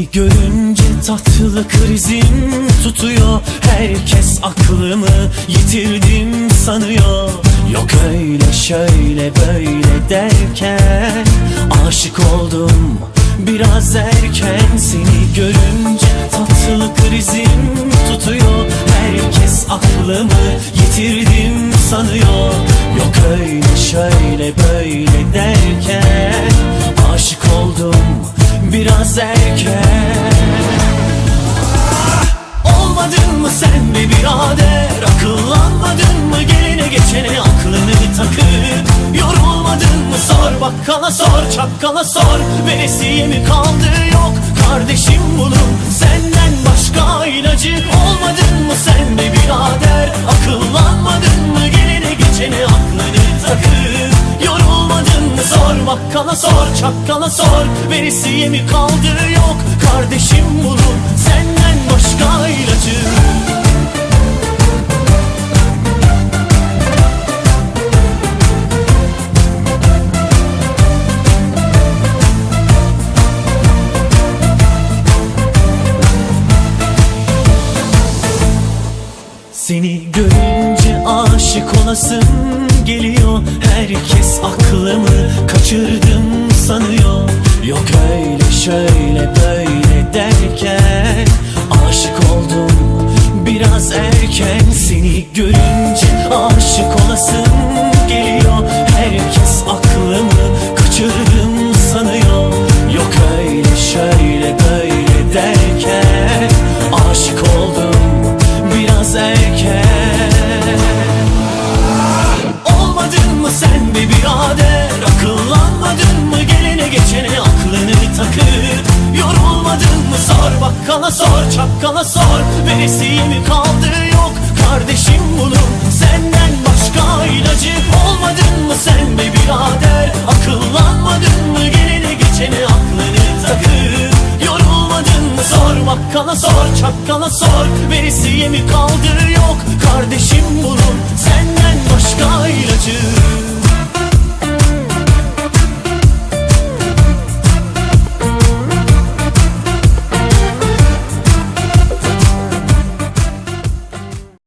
Seni görünce tatlı krizim tutuyor. Herkes aklımı yitirdim sanıyor. Yok öyle şöyle böyle derken Aşık oldum biraz erken. Seni görünce tatlı krizim tutuyor. Herkes aklımı yitirdim sanıyor. Yok öyle şöyle böyle derken Aşık oldum biraz erken sor bakkala sor çakkala sor. Veresiye mi kaldı yok kardeşim bunun Senden başka ilacı olmadın mı? Sen be birader Akıllanmadın mı? Gelene geçene aklını takıp Yorulmadın mı? Sor bakkala sor çakkala sor. Veresiye mi kaldı yok kardeşim bunun Senden başka ilacı Seni görünce aşık olasım geliyor. Herkes aklımı kaçırdım sanıyor. Yok öyle şöyle böyle derken Aşık oldum biraz erken. Seni görünce aşık olasım geliyor. Herkes aklımı kaçırdım sanıyor. Yok öyle şöyle böyle derken Aşık oldum biraz erken Olmadın mı sen be birader? Akıllanmadın mı gelene geçene? Aklını takıp Yorulmadın mı? Sor bakkala sor çakkala sor. Veresiye mi kaldı? Yok. Kardeşim bunun çakala sor çakala sor. Verisiye mi kaldır? Yok. Kardeşim burun senden başka ilacı